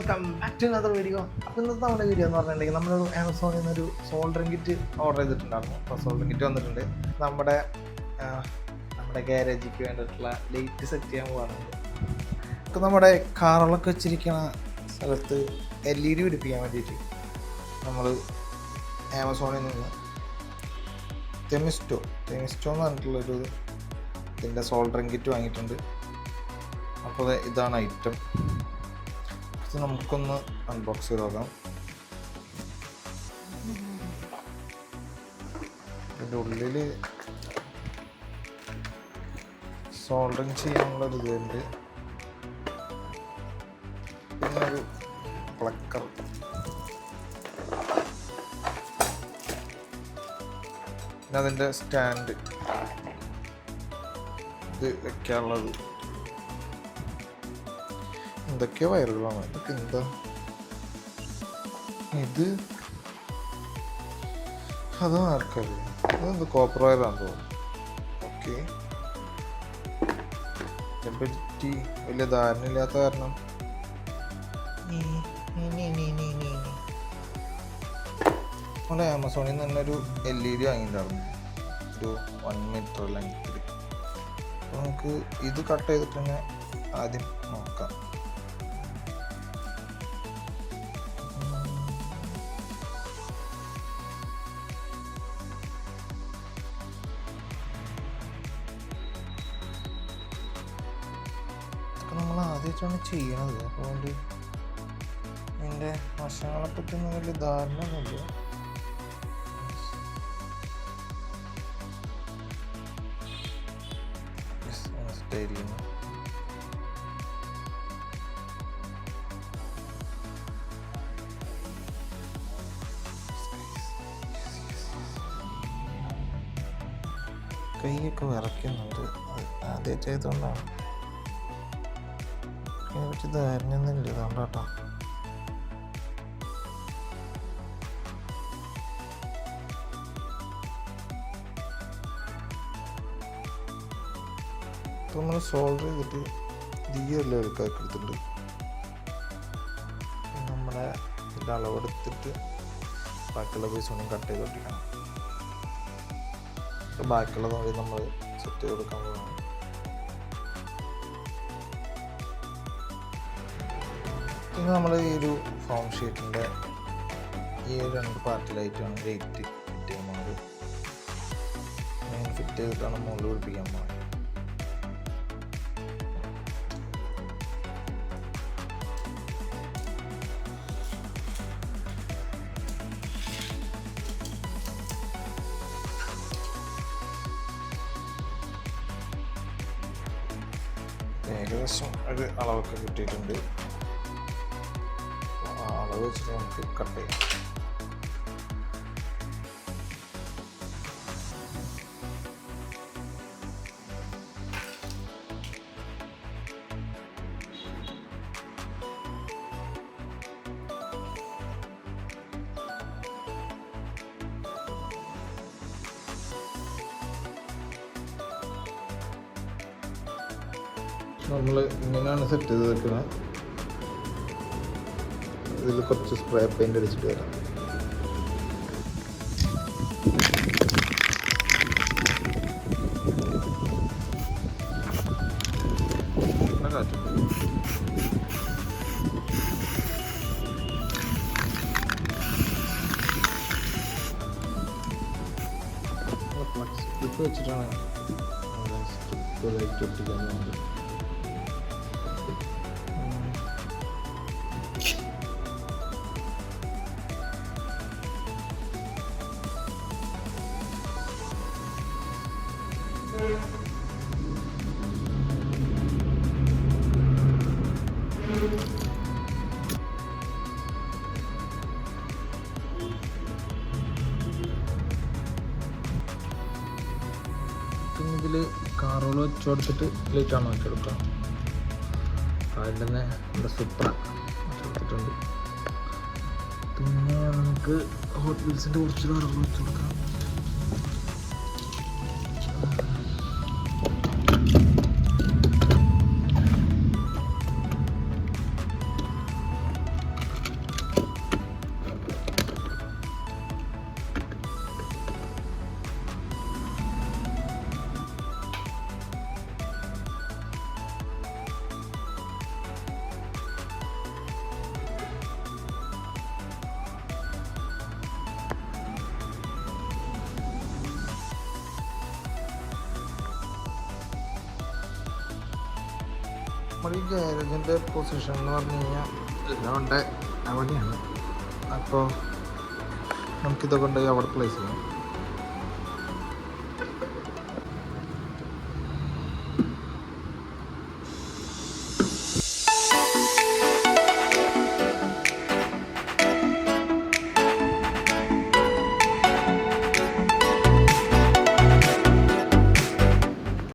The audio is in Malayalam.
Welcome back to another video അപ്പോൾ ഇന്നത്തെ നമ്മുടെ വീഡിയോ എന്ന് പറഞ്ഞിട്ടുണ്ടെങ്കിൽ നമ്മൾ ആമസോണിൽ നിന്നൊരു സോൾഡറിംഗ് കിറ്റ് ഓർഡർ ചെയ്തിട്ടുണ്ടായിരുന്നു. അപ്പോൾ സോൾഡറിംഗ് കിറ്റ് വന്നിട്ടുണ്ട്. നമ്മുടെ നമ്മുടെ ഗാരേജിക്ക് വേണ്ടിയിട്ടുള്ള ലൈറ്റ് സെറ്റ് ചെയ്യാൻ പോകാറുണ്ട് ഇപ്പോൾ നമ്മുടെ കാറുകളൊക്കെ വെച്ചിരിക്കുന്ന സ്ഥലത്ത് എൽ ഇ ഡി പിടിപ്പിക്കാൻ വേണ്ടിയിട്ട് നമ്മൾ ആമസോണിൽ നിന്ന് തെമിസ്റ്റോ തെമിസ്റ്റോ എന്ന് പറഞ്ഞിട്ടുള്ളൊരു ഇതിന്റെ സോൾഡറിങ് കിറ്റ് വാങ്ങിയിട്ടുണ്ട്. അപ്പോൾ ഇതാണ് ഐറ്റം ഇത് നമുക്കൊന്ന് അൺബോക്സ് ചെയ്ത് നോക്കാം ഇതിന്റെ ഉള്ളിൽ സോൾഡറിങ് ചെയ്യാനുള്ള ഒരു ഇതുണ്ട്. പിന്നെ ഒരു പ്ലക്കർ പിന്നെ അതിന്റെ സ്റ്റാൻഡ് ഇത് വെക്കാനുള്ളത്. എന്തൊക്കെയോ വയറുകളാണ് ഇതൊക്കെ എന്താ? ഇത് അത് ആർക്കറിയാം. ഇതെന്ത് കോപ്പർ വയറാന്ന് തോന്നുന്നു. ഓക്കെ ഇതിനെപ്പറ്റി വലിയ ധാരണ ഇല്ലാത്ത കാരണം നമ്മുടെ ആമസോണിൽ നിന്ന് തന്നെ ഒരു എൽ ഇ ഡി വാങ്ങിയിട്ടുണ്ടായിരുന്നു. ഒരു വൺ മീറ്റർ ലെങ്ത്തിൽ അപ്പോൾ നമുക്ക് ഇത് കട്ട് ചെയ്തിട്ട് തന്നെ ആദ്യം നോക്കാം. ആദ്യമായിട്ടാണ് ചെയ്യണത് അതുകൊണ്ട് ഇതിന്റെ വശങ്ങളെ പറ്റി ഒന്നും വലിയ ധാരണ ഒന്നുമില്ല കൈയൊക്കെ വിറയ്ക്കുന്നുണ്ട്. ആദ്യം ചെയ്തുകൊണ്ടാണ് ഇതിനെ പറ്റി ധാരണയൊന്നുമില്ല ഇതുകൊണ്ടാട്ടോ നമ്മൾ സോൾവ് ചെയ്തിട്ട് എടുത്തിട്ടുണ്ട് ഇനി നമ്മുടെ ഇതിന്റെ അളവെടുത്തിട്ട് ബാക്കിയുള്ള പൈസ ഒന്നും കട്ട് ചെയ്ത് ബാക്കിയുള്ളത് നമ്മൾ സെറ്റ് ചെയ്ത് കൊടുക്കാൻ പോകണം പിന്നെ നമ്മൾ ഈ ഒരു ഫോം ഷീറ്റിന്റെ ഈ രണ്ട് പാർട്ടിലായിട്ടാണ് റേറ്റ് ഫിറ്റ് ചെയ്യാൻ പോകുന്നത് ഫിറ്റ് ചെയ്തിട്ടാണ് മുകളിൽ പിടിപ്പിക്കാൻ പോകുന്നത് ഏകദേശം ഒരു അളവൊക്കെ കിട്ടിയിട്ടുണ്ട്. ആ വെച്ചിട്ട് നമുക്ക് കട്ട് ചെയ്യാം നമ്മൾ ഇങ്ങനെയാണ് സെറ്റ് ചെയ്ത് വെക്കുന്നത് ഇതിൽ കുറച്ച് സ്പ്രേ പെയിന്റ് അടിച്ചിട്ട് വരാം നല്ല കാറ്റ്. സ്ട്രിപ്പ് വെച്ചിട്ടാണ് സ്ട്രിപ്പ് ലൈറ്റ് ഒട്ടിക്കാൻ പോകുന്നത് പിന്നെ ഇതിൽ കാറുകൾ വെച്ച് കൊടുത്തിട്ട് ലൈറ്റാണ് വെച്ച് കൊടുക്കുക അതിൽ തന്നെ നമ്മുടെ സുപ്ര കൊടുത്തിട്ടുണ്ട് പിന്നെ നമുക്ക് ഹോട്ട് വീൽസിന്റെ കുറച്ച് കാറുകൾ വെച്ച് കൊടുക്കാം. ഈ ഗാരേജിന്റെ പൊസിഷൻ എന്ന് പറഞ്ഞു കഴിഞ്ഞാൽ എല്ലാം അവിടെയാണ്. അപ്പോൾ നമുക്കിതൊക്കെ ഉണ്ടെങ്കിൽ അവിടെ പ്ലേസ് ചെയ്യാം.